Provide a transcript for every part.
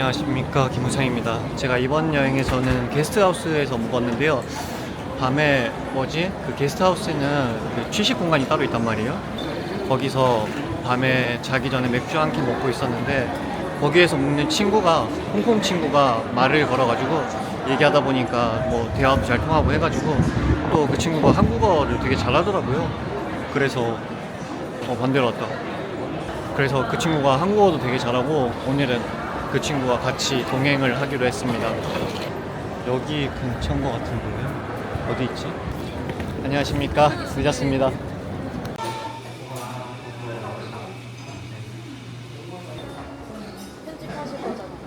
안녕하십니까 김우창입니다. 제가 이번 여행에서는 게스트하우스에서 묵었는데요. 밤에 뭐지 그 게스트하우스에는 그 취식 공간이 따로 있단 말이에요. 거기서 밤에 자기 전에 맥주 한 캔 먹고 있었는데 거기에서 묵는 친구가 홍콩 친구가 말을 걸어가지고 얘기하다 보니까 뭐 대화도 잘 통하고 해가지고 또 그 친구가 한국어를 되게 잘하더라고요. 그래서 어, 반대로 왔다. 그래서 그 친구가 한국어도 되게 잘하고 오늘은 그 친구와 같이 동행을 하기로 했습니다. 여기 근처인 것 같은데요. 어디 있지? 안녕하십니까. 늦었습니다.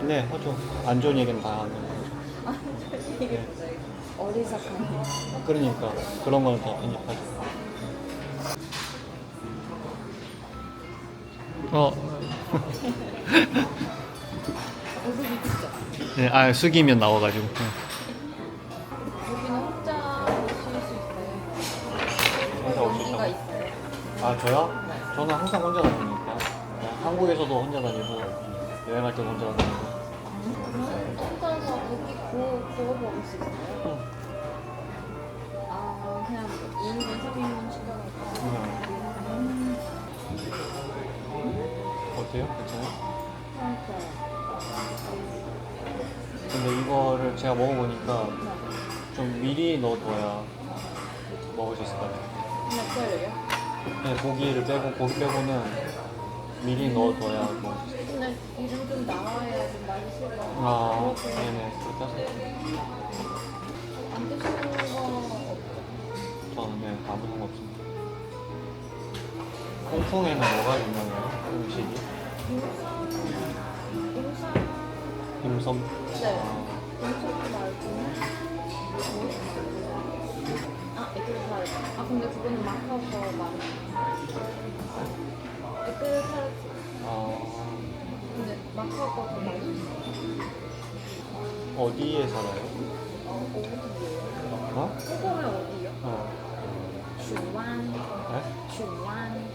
네, 하죠. 안 좋은 얘기는 다 하는 거죠. 네. 어리석하네. 그러니까 그런 거는 다 편집하죠. 어. 네, 아 숙이면 나와가지고. 네. 여기는 혼자 오실 수 있어요. 혼자 올수 언니가 있다고? 있어요. 아 저요? 저는 항상 혼자 다니니까 한국에서도 혼자 다니고 여행할 때도 혼자 다니고 그럼 혼자서 고기 구워, 구워 먹을 수 있어요? 응. 아, 그냥 2인분, 3인분 시켜가지고. 음. 어때요? 괜찮아요? 그러니까. 근데 이거를 제가 먹어보니까 좀 미리 넣어둬야 먹을 수 있을 것 같아요 때려요? 그냥 고기를 빼고 고기 빼고는 미리 넣어둬야 먹을 수 있어요 근데 기름 좀 나와야 좀 맛있을 것 같아요. 아 네네 하세요 안 드시는 거? 저는 네, 아무 상관 없습니다 홍콩에는 뭐가 유명해요? 음식이? 인삼, 인삼, 딤섬? 네. 말고는? 아. 아, 근데 그거는 마카오서 많이. 에그타르트. 아, 근데 마카오 거더 맛있어. 어디에 살아요? 어, 어디예요? 어? 홍콩은 어디요? 어. 주완, 네? 주완,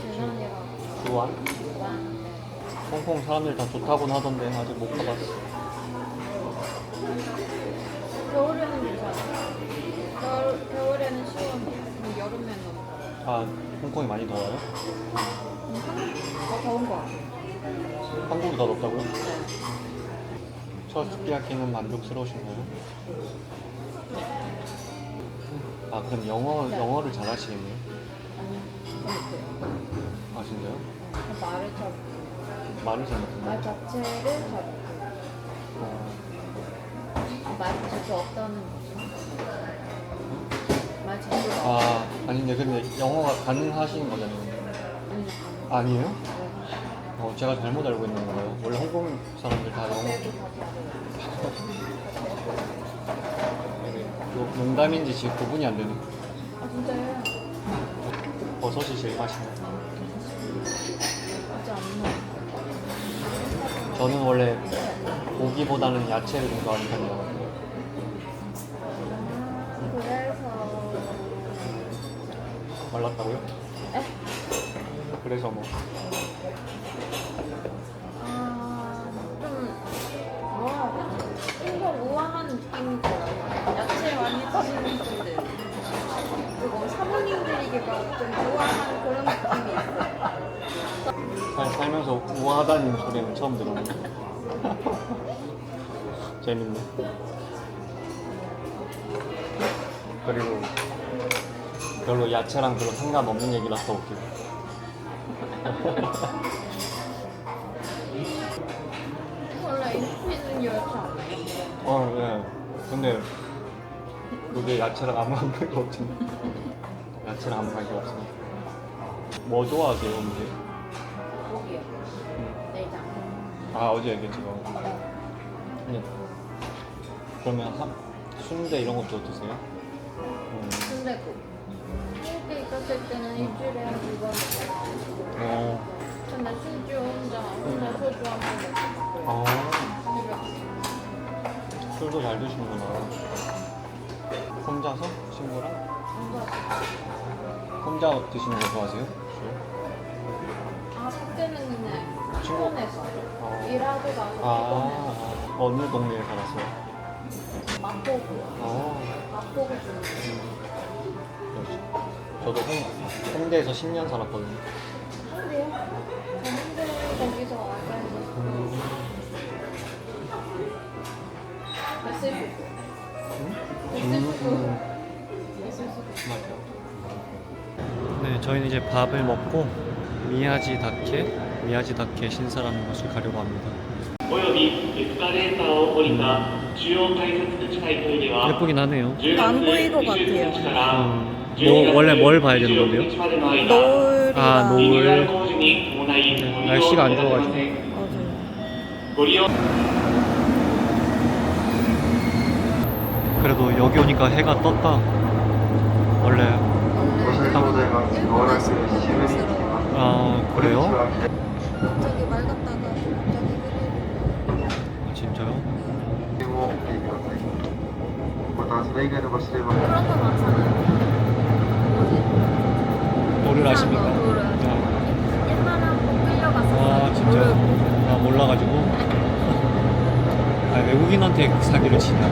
주난이라고. 주완? 주완. 네. 홍콩 사람들 다 좋다고는 하던데 아직 못 가봤어. 겨울에는 괜찮아요. 겨울, 겨울에는 시원해. 근데 여름에는 아, 홍콩이 많이 더워요? 더 더운 거 같아요. 한국이 더 덥다고요? 네. 첫 스키야키는 만족스러우신가요? 아, 그럼 영어, 네. 영어를 잘 하시겠네요? 아니, 저 못해요. 아, 진짜요? 말을 잘, 말을 잘말 못해요? 자체를 잘 말 자체 없다는 거죠. 말 자체가 아, 아닌데, 근데 영어가 가능하신 거잖아요. 음, 아니에요? 네. 어, 제가 잘못 알고 있는 건가요? 원래 홍콩 사람들 다 영어. 다 잘해요. 이게 농담인지 지금 구분이 안 되네. 아, 진짜요? 버섯이 제일 맛있네. 진짜 안. 저는 원래 고기보다는 야채를 좀 좋아하는 편이어가 말랐다고요? 에? 그래서 뭐. 아 좀 뭐라 해야 되지? 인공 우아한 느낌이 들어요. 야채 많이 드시는 분들 그리고 사모님들에게가 좀 우아한 그런 느낌이 있어요. 살, 살면서 우아하다는 소리는 처음 들어보네. 재밌네. 그리고 별로 야채랑 별로 상관없는 얘기라서 웃기고. 원래 인피는 열차 어, 예. 근데 그게 야채랑 아무 관계가 없잖아. 야채랑 아무 관계가 없으니까. 뭐 좋아하세요, 음식? 고기요. 내장. 아, 어제 얘기했지, 거 네. 그러면 한, 순대 이런 것도 드세요? 음. 한국 에 있었을 때는 일주일에 한 두 번. 어, 근데 술주 혼자 혼자 소주 한번 먹고 아, 술도 잘 드시는구나. 혼자서? 친구랑? 혼자 드시는 거 좋아하세요? 술? 아 그때는 그냥 수원에서 어. 일하고 나서 아, 어느 동네에 살았어요? 맛보고 아, 맛보고 좀 그렇지. 저도 홍, 홍대에서 10년 살았거든요. 한대요. 저한대 거기서 알바해서 음. 됐을 수도 됐을 수도 됐을 수도 맞아요. 네, 저희는 이제 밥을 먹고 미야지 다케, 미야지 다케 신사라는 곳을 가려고 합니다. およびエスカレーターを降りた中央改札口内トイレは 예쁘긴 하네요. 10月 안 보일 것 29日か 같아요. ら 음, 뭐 원래 뭘 봐야 되는 건데요? 16日までの間 노을이랑 아, リニューアル 노을. 工事に伴いご利用 날씨가 안 いただけま 좋아가지고. せん 맞아요. ご利用 그래도 여기 오니까 해가 떴다. 원래 ご車両ございます。まもなく渋みに着きます。 아 그래요? 갑자기 맑았다가 갑자기 흐리고 아, 진짜요? をお降りください。またそれ以外の場所では 그런 거 많잖아요. 노를 아십니까? 노를. 아, 옛날에 한번 끌려갔어요. 아 진짜? 아 몰라가지고. 아 외국인한테 사기를 치냐?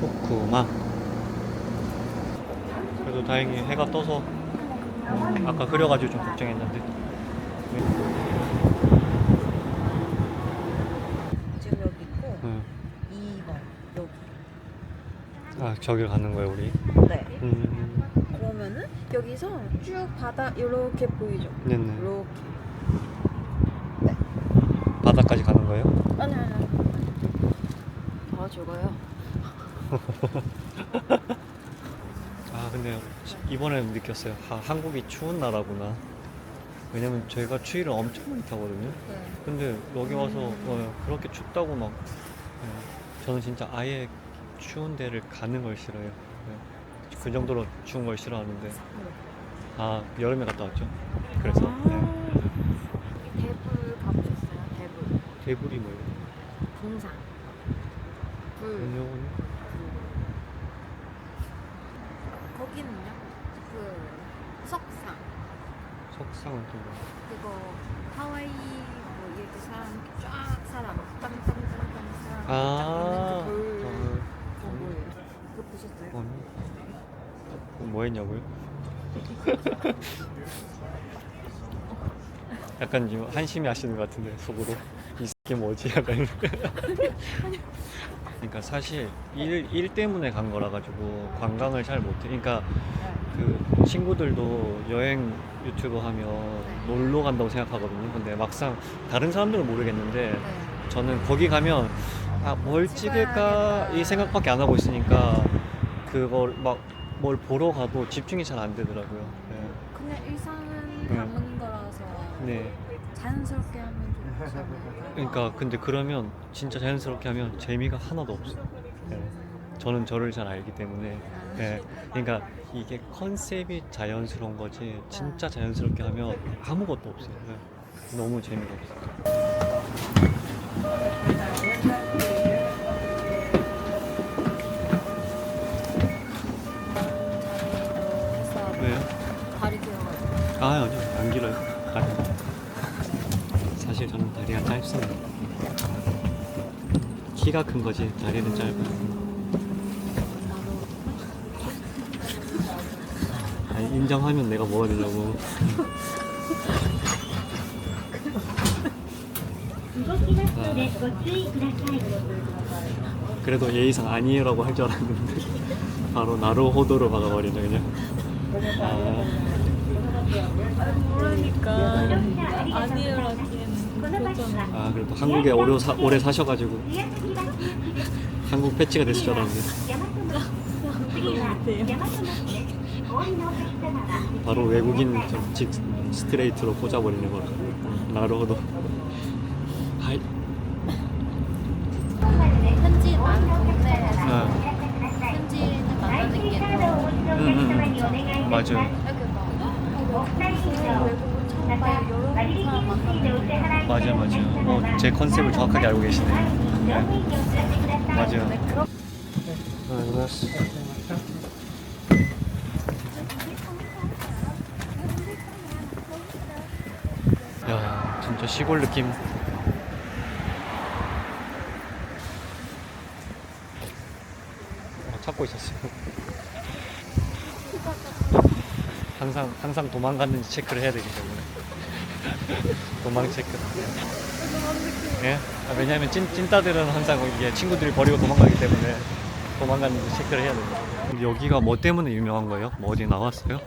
호쿠마. 그래도 다행히 해가 떠서 음, 아까 흐려가지고 좀 걱정했는데. 네. 지금 여기 있고 음. 2번 여기. 아 저길 가는 거예요 우리. 네. 음. 그러면은 여기서 쭉 바다 이렇게 보이죠? 네네. 이렇게. 바다까지 가는 거예요? 아니 아니. 아니. 아 저거요. 아 근데 이번에 느꼈어요. 아, 한국이 추운 나라구나. 왜냐면 저희가 추위를 엄청 많이 타거든요. 네. 근데 여기 와서 어, 그렇게 춥다고 막 예, 저는 진짜 아예 추운 데를 가는 걸 싫어해요. 예, 그 정도로 추운 걸 싫어하는데 아 여름에 갔다 왔죠. 그래서 예. 대불 가보셨어요? 대불. 대불이 뭐예요? 분상. 불. 운영은 거기는요? 그 석상. 석상은 또 뭐? 그거 하와이 뭐 이렇게 사람 쫙 사람 땅땅땅땅 사람 아, 딱 있는 그불 아, 그거 뭐예요? 그거 보셨어요? 아니. 그럼 뭐 했냐고요? 약간 지금 한심히 하시는 것 같은데 속으로 이게 뭐지? 약간 그러니까 사실 일, 일 때문에 간 거라 가지고 관광을 잘 못해 그러니까 그 친구들도 여행 유튜버 하면 놀러 간다고 생각하거든요 근데 막상 다른 사람들은 모르겠는데 네. 저는 거기 가면 아 뭘 찍을까 이 생각밖에 안 하고 있으니까 그걸 막 뭘 보러 가도 집중이 잘 안 되더라고요. 그냥 일상은 네. 네. 네. 자연스럽게 하면 좋잖아요. 그러니까 근데 그러면 진짜 자연스럽게 하면 재미가 하나도 없어요. 네. 저는 저를 잘 알기 때문에. 네. 그러니까 이게 컨셉이 자연스러운 거지 진짜 자연스럽게 하면 아무것도 없어요. 네. 너무 재미가 없어요. 왜요? 길어가지고. 아 아니요. 다리. 사실 저는 다리가 짧습니다. 키가 큰 거지 다리는 짧아요. 아니, 인정하면 내가 뭐가 되냐고. 아, 그래도 예의상 아니에요라고 할 줄 알았는데 바로 나루호도로 박아버리네 그냥. 아, 모르니까 아 그래도 한국에 오래, 사, 오래 사셔가지고. 한국 패치가 됐을 줄 알았는데. 바로 외국인 좀직 스트레이트로 꽂아버리네 바로 나루호도. 하이 현지 많은 동네에서 아, 현지인 만나는 게더 음, 음, 맞아 맞아 맞아. 어, 제 컨셉을 정확하게 알고 계시네. 네. 맞아. 야, 진짜 시골 느낌. 어, 찾고 있었어요. 항상 항상 도망갔는지 체크를 해야 되기 때문에. 도망 체크. 예? 아, 왜냐하면 찐 찐따들은 항상 이게 친구들이 버리고 도망가기 때문에 도망갔는지 체크를 해야 됩니다. 여기가 뭐 때문에 유명한 거예요? 뭐 어디 나왔어요?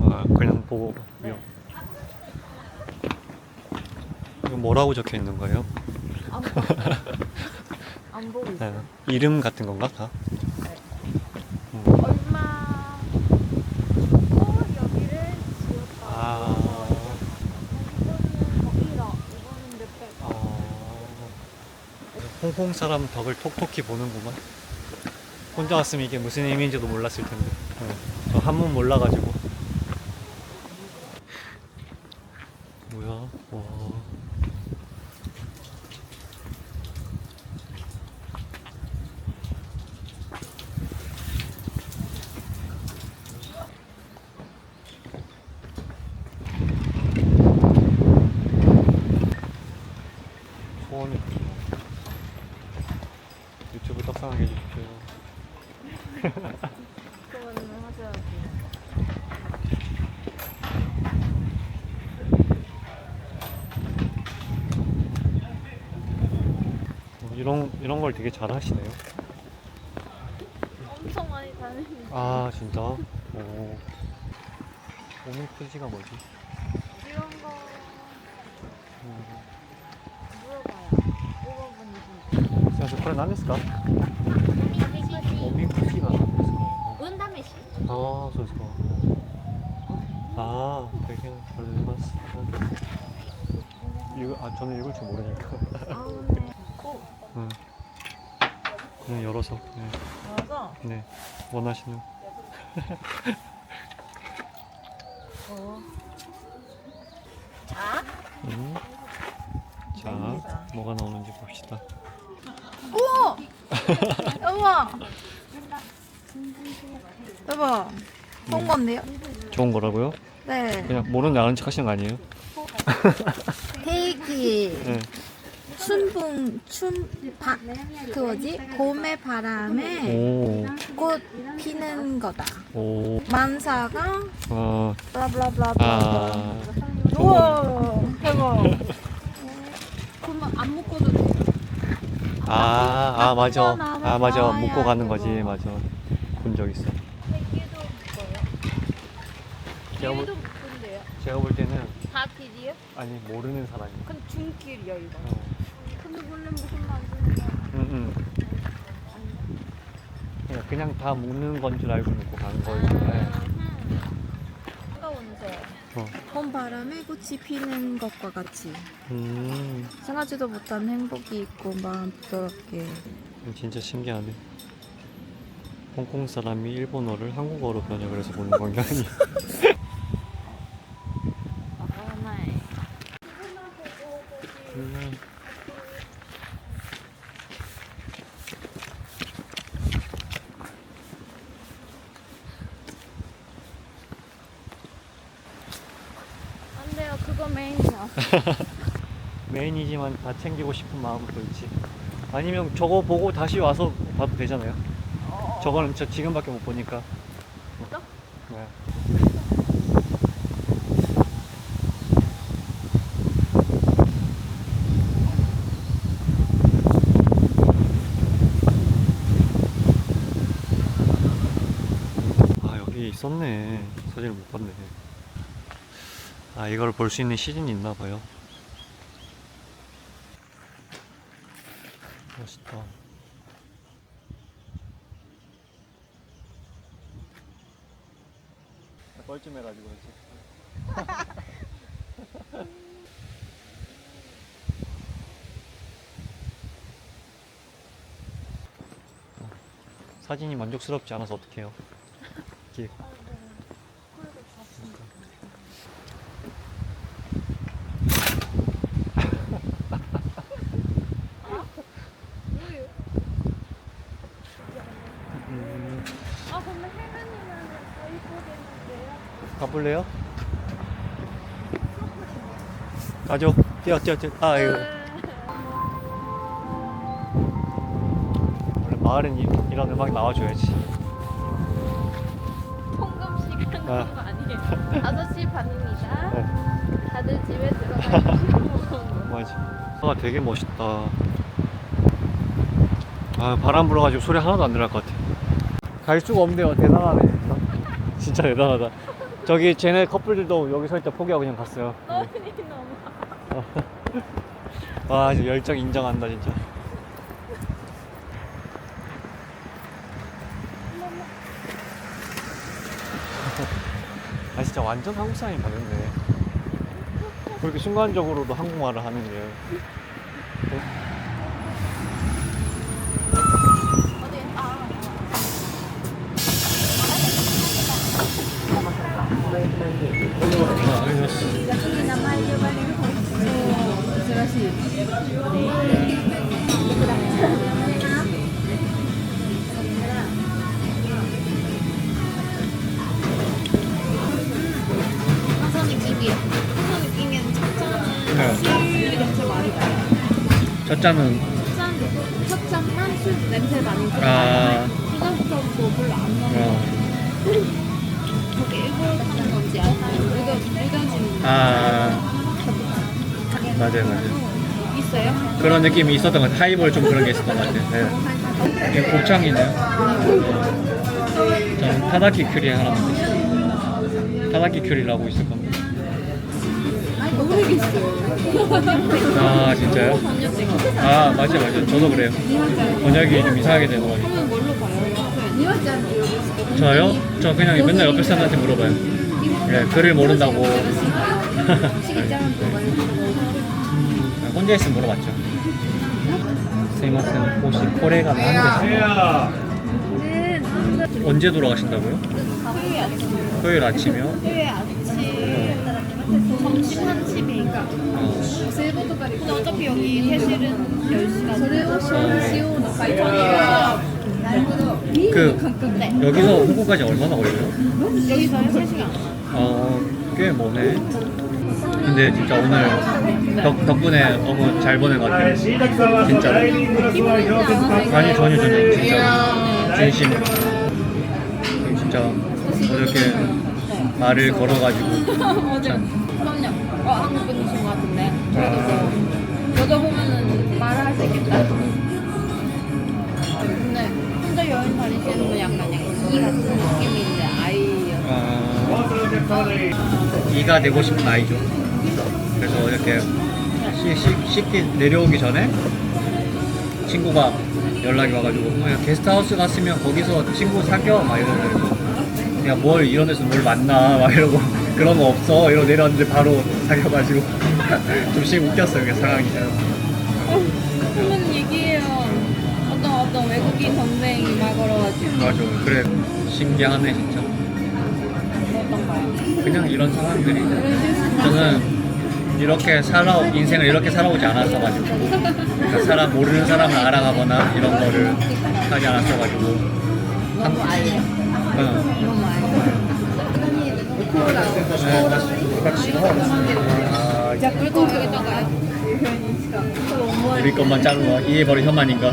아, 그냥 보고 요 이거 뭐라고 적혀 있는 거예요? 안 보고, 안 보고 있어. 네. 이름 같은 건가 다? 음. 얼마 주고 여기를 지었다. 아. 이거는 뭐 1억, 이거는 몇백. 어... 홍콩 사람 덕을 톡톡히 보는구만. 혼자 왔으면 이게 무슨 의미인지도 몰랐을 텐데. 네. 저 한문 몰라가지고. 뭐야? 와. 소원이 있군요. 유튜브 떡상하게 해주십시오. 그거는 하셔야지. 이런 이런 걸 되게 잘 하시네요. 엄청 많이 다닙니다. 아 진짜? 오. 오늘 뜻이가 뭐지? 이런 거 물어봐요. 물어보는 야, 저 그런 안 했을까? 어, 민쿠키가 안 했어. 운다메시. 아, 저 저거. 아, 되게 잘 읽었어. 이거 아 저는 읽을 줄 모르니까. 아, 네. 그냥 열어서. 네. 열어서. 네. 원하시는. 어. 자, 음. 자, 뭐가 나오는지 봅시다. 우와. 여보, 좋은 건데요? 좋은 거라고요? 네. 그냥 모르는 아는 척 하시는 거 아니에요? 대기, 네. 춘풍, 춘, 바, 그 뭐지? 봄의 바람에 오, 꽃 피는 거다. 오, 만사가 아, 블라블라블라. 아, 우와, 대박. 그러면 안 묶어도 돼. 아, 아, 맞아. 아, 맞아. 나와야 묶고 가는 거지. 그거. 맞아. 본 적 있어. 새끼도 묶어요. 제가 볼, 길도 묶은데요. 제가 볼 때는, 다 길이요? 아니, 모르는 사람이. 그럼 중길이요, 이거. 어. 응, 응. 그냥, 그냥 다 묶는 건 줄 알고 묶고 간. 네. 뜨거운데. 어. 봄 바람에 꽃이 피는 것과 같이 음, 생각지도 못한 행복이 있고 마음 부드럽게 진짜 신기하네. 홍콩 사람이 일본어를 한국어로 번역을 해서 보는 광경이. 하 나에. 음. 안 돼요, 그거 메인이야. 메인이지만 다 챙기고 싶은 마음도 있지. 아니면 저거 보고 다시 와서 봐도 되잖아요. 저거는 저 지금밖에 못 보니까. 진짜? 네. 아 여기 있었네. 사진을 못 봤네. 아 이걸 볼 수 있는 시즌이 있나 봐요. 멋있다. 뻘쭘해가지고 그렇지. 사진이 만족스럽지 않아서 어떡해요. 이렇게 음, 아, 근데 혜연이는 더 이쁘겠는데요? 가볼래요? 가죠. 뛰어, 뛰어, 뛰어. 아, 이거. 원래 마을은 이, 이런 음악 나와줘야지. 통금 시간 아. 그런 거 아니에요 5시 반입니다 네. 다들 집에 들어가시고 맞아. 아, 되게 멋있다. 아, 바람 불어가지고 소리 하나도 안 들어갈 것 같아. 갈 수가 없네요. 대단하네. 진짜 대단하다. 저기 쟤네 커플들도 여기 서 있다 포기하고 그냥 갔어요. 너무 너무 와, 진짜 열정 인정한다, 진짜. 아, 진짜 완전 한국 사람이 맞았네. 그렇게 순간적으로도 한국말을 하는 게. 첫 잔은 나요. 첫 잔은 첫잔, 첫잔만 술 냄새 많이 나요. 아. 그다음부터 뭐 별로 안 나요. 어, 저게 일본 사는 건지 아니면 의견, 의견진 아 맞아요 맞아요. 있어요? 그런 느낌이 있었던 것 같아요. 하이볼 좀 그런 게 있었던 것 같아요. 네. 이게 곱창이네요. 저는 타다키 큐리 하나 먹겠습니다 타다키 큐리라고 있을 겁니다. 모르겠어요. 아 진짜요? 아 맞아요 맞아요. 저도 그래요. 번역이 좀 이상하게 되는 거 같아요. 그러면 뭘로 봐요? 저요? 저 그냥 맨날 옆에 사람한테 물어봐요 네, 글을 모른다고 혼자 있으면 물어봤죠 스이마sen 혹시 코레가 한대 언제 돌아가신다고요? 토요일 아침. 토요일 아침이요? 토요일 아침. 점심 한 시니까. 어, 근데 어차피 여기 회실은 10시간. 그 네. 여기서 홍콩까지 얼마나 걸려요? 여기서요 3시간. 어, 꽤 머네. 근데 진짜 오늘 덕, 덕분에 너무 잘 보낸 것 같아요. 진짜로. 아니, 전혀, 전혀. 진짜. 진심. 진짜 어저께 말을 걸어가지고. 어 이가 되고 싶은 아이죠. 그래서 이렇게 씻, 씻, 씻기 내려오기 전에 친구가 연락이 와가지고 어, 야, 게스트하우스 갔으면 거기서 친구 사겨. 막 이러면서 야뭘 이런 데서 뭘 만나. 막 이러고 그런 거 없어. 이러고 내려왔는데 바로 사겨가지고 좀씩 웃겼어요 그 상황이. 그런 얘기예요. 어떤 어떤 외국인 동생이 말 걸어가지고. 맞아. 그래. 신기하네 진짜? 그냥 이런 상황들이 저는 이렇게 살아 인생을 이렇게 살아오지 않았어 가지고 그러니까 사람 모르는 사람을 알아가거나 이런 거를 하지 않았어 가지고 너무 알려. 응. 너무 알려. 아, 자, 그리고 여기다가요. 우리 것만 자르고 이해버린 혐한인가?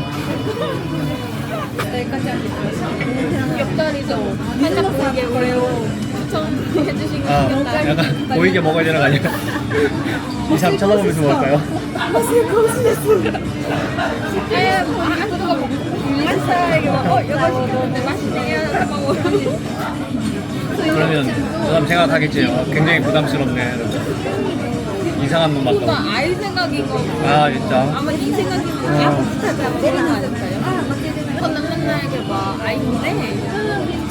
여기까지 하겠습니다. 옆다리죠. 살짝 보이게 오레오 추천 해주신 거 아. 약간 보이게 먹어야 되는 거 아니야? 이 사람 쳐다보면서 먹을까요? 에, 뭐, 아, 뭐. 막, 어, 이거 맛있겠는데 맛있네요. 막 그러면 그 사람 생각하겠지 아, 굉장히 부담스럽네 이상한 놈 뭔가 맞다 알 생각인 거고. 아 진짜? 아마 이아 않은 거 아닐까요? 저는 맨날 이게 막 아인데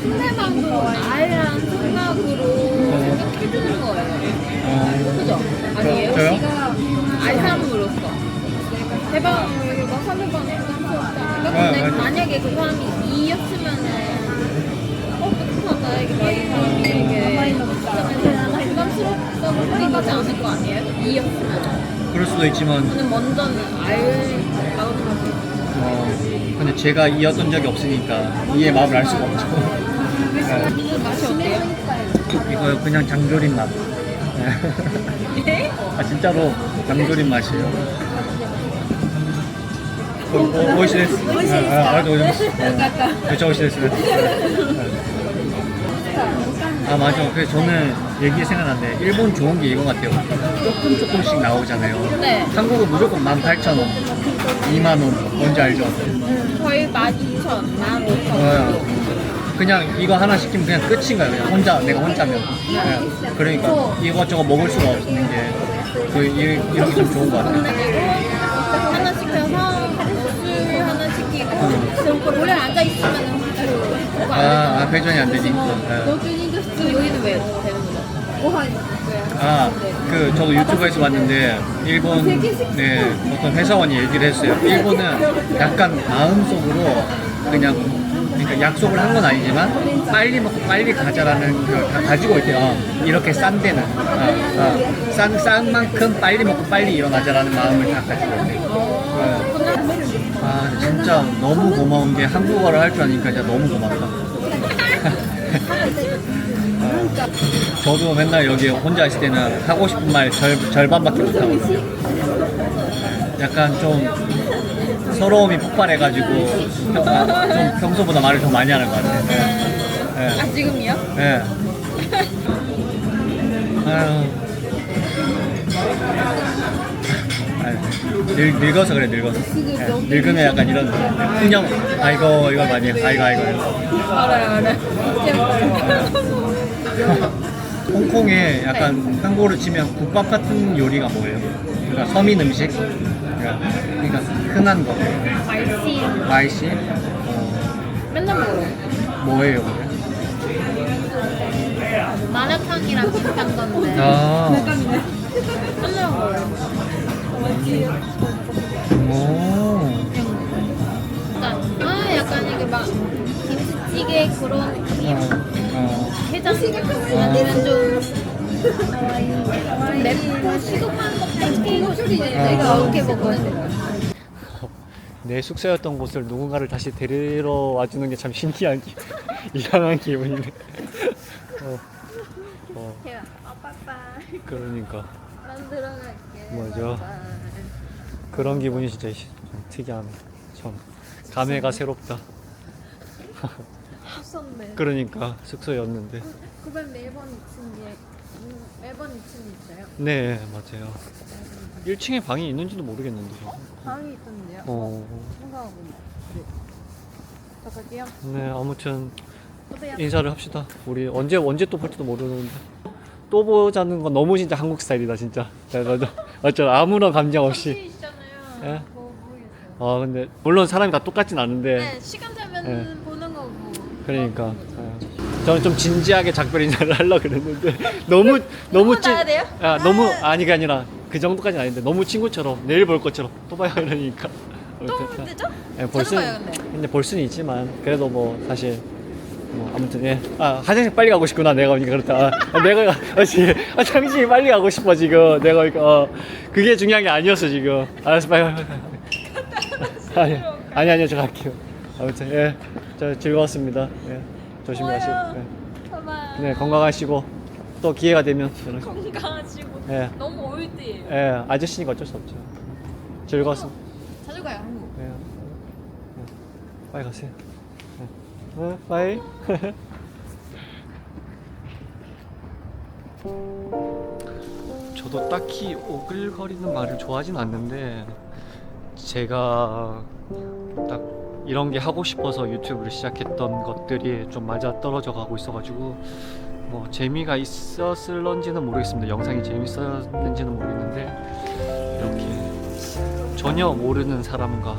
상대 상대방도 알란 생각으로 생각해주는 거예요. 어, 그죠? 아니에요? 저요? 알 사람으로서 대방이가 상대방이 부담스럽다. 아, 근데 맞아. 만약에 그 사람이 이였으면은 어 부탁하다 이게 이 사람이 이게 부담스럽다고 생각하지 않을 거 아니에요? 이였으면. 그럴 수도 있지만 저는 먼저는 알 갖고 어, 근데 제가 이었던 적이 없으니까 이의 마음을 알 수가 없죠 아, 맛이 어때요? 이거 그냥 장조림 맛 예? 아 진짜로 장조림 맛이에요. 어, 어, 오이시데스. 아, 아, 아, 오이시데스. 그쵸, 오이시데스. 아, 맞아. 그래서 저는 얘기 생각났는데, 일본 좋은 게 이거 같아요. 조금 조금씩 나오잖아요. 네. 한국은 무조건 18,000원, 2만 원. 뭔지 알죠? 거의 12,000, 15,000. 어, 그냥 이거 하나 시키면 그냥 끝인 거예요. 그냥 혼자, 내가 혼자면. 네. 그러니까 이것저것 먹을 수가 없는 게, 그, 이- 이런 게 좀 좋은 것 같아요. 하나 시켜서 술 하나 시키고 오래 앉아 있으면 아, 아, 회전이 안 되니? 네. 그 여기는 왜 되는 거죠? 아, 그 저도 유튜브에서 봤는데 일본 네 어떤 회사원이 얘기를 했어요. 일본은 약간 마음속으로 그냥 그러니까 약속을 한 건 아니지만 빨리 먹고 빨리 가자라는 걸다 가지고 있대요. 어, 이렇게 싼 데는 어, 어, 싼, 싼 만큼 빨리 먹고 빨리 일어나자라는 마음을 다 가지고 있대요. 어. 아 진짜 너무 고마운 게 한국어를 할 줄 아니까 진짜 너무 고맙다. 저도 맨날 여기 혼자 있을 때는 하고 싶은 말 절, 절반밖에 못 하거든요. 약간 좀 서러움이 폭발해가지고 평- 아, 좀 평소보다 말을 좀 많이 하는 것 같아요. 예. 아 지금이요? 예. 아유. 아유, 늙, 늙어서 그래 늙어서 예. 늙으면 약간 이런 훈영 아이고 이거 많이 해. 아이고 아이고 이거. 알아요 알아요 홍콩에 약간 한국으로 치면 국밥 같은 요리가 뭐예요? 그러니까 서민 음식? 그러니까, 그러니까 흔한 거. 맛있지 마이씨? 어, 맨날 먹어요 뭐예요, 그게? 마라탕이랑 비슷한 건데 아, 맨날 먹어요 오. 약간 아 약간 이게 막 김치찌개 그런 느낌 어, 어. 해장국 아니면 좀좀 맵고 시급한 내가 그렇게 먹어요 내 숙소였던 곳을 누군가를 다시 데리러 와주는 게 참 신기한, 기, 이상한 기분이네. 어, 어, 아빠빠. 그러니까. 난 들어갈게. 맞아. 그런 기분이 진짜 좀 특이하네. 참, 감회가 새롭다. 그러니까, 숙소였는데. 그건 매번 2층에 음, 매번 2층에 있어요. 네, 맞아요. 1층에 방이 있는지도 모르겠는데. 방이 있던데요. 어, 생각하고. 네. 들어갈게요. 네, 아무튼 어때요? 인사를 합시다. 우리 언제 언제 또 볼지도 모르는데 또 보자는 건 너무 진짜 한국 스타일이다 진짜. 어쩌 아무런 감정 없이. 있잖아요. 예? 뭐 모르겠어요. 아 근데 물론 사람이 다 똑같진 않은데 네, 시간 되면 네. 보는 거고. 그러니까 예. 저는 좀 진지하게 작별 인사를 하려고 그랬는데 너무 너무 찐. 나야 돼요? 아, 너무 아니가 아니라 그 정도까지는 아닌데 너무 친구처럼 내일 볼 것처럼 또 봐요 이러니까. 또 아무튼, 되죠? 예, 볼 자주 수는 근데. 근데 볼 수는 있지만 그래도 뭐 사실 뭐 아무튼 예. 아 화장실 빨리 가고 싶구나 내가 오니까 그렇다. 아, 아, 내가 아, 지 화장실 빨리 가고 싶어 지금 내가 오니까 어, 그게 중요한 게 아니었어 지금. 알았어 빨리 빨리. 빨리. 아니 아니 아니요 저 갈게요. 아무튼 예. 저 즐거웠습니다. 예. 조심히. 예. 봐봐. 네 건강하시고 또 기회가 되면 저는 건강하시고. 예. 너무 올드예요. 예 아저씨니까 어쩔 수 없죠. 즐거웠습니다. 자주 가요 한국. 네. 네. 빨리 가세요. 네. 네, 빠이. 저도 딱히 오글거리는 말을 좋아하진 않는데 제가 딱 이런 게 하고 싶어서 유튜브를 시작했던 것들이 좀 맞아 떨어져 가고 있어가지고 뭐 재미가 있었을런지는 모르겠습니다. 영상이 재밌었는지는 모르겠는데 이렇게 전혀 모르는 사람과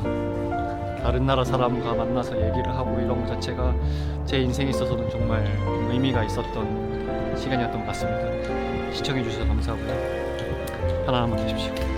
다른 나라 사람과 만나서 얘기를 하고 이런 것 자체가 제 인생에 있어서는 정말 의미가 있었던 시간이었던 것 같습니다. 시청해 주셔서 감사하고요. 편안한 밤 되십시오.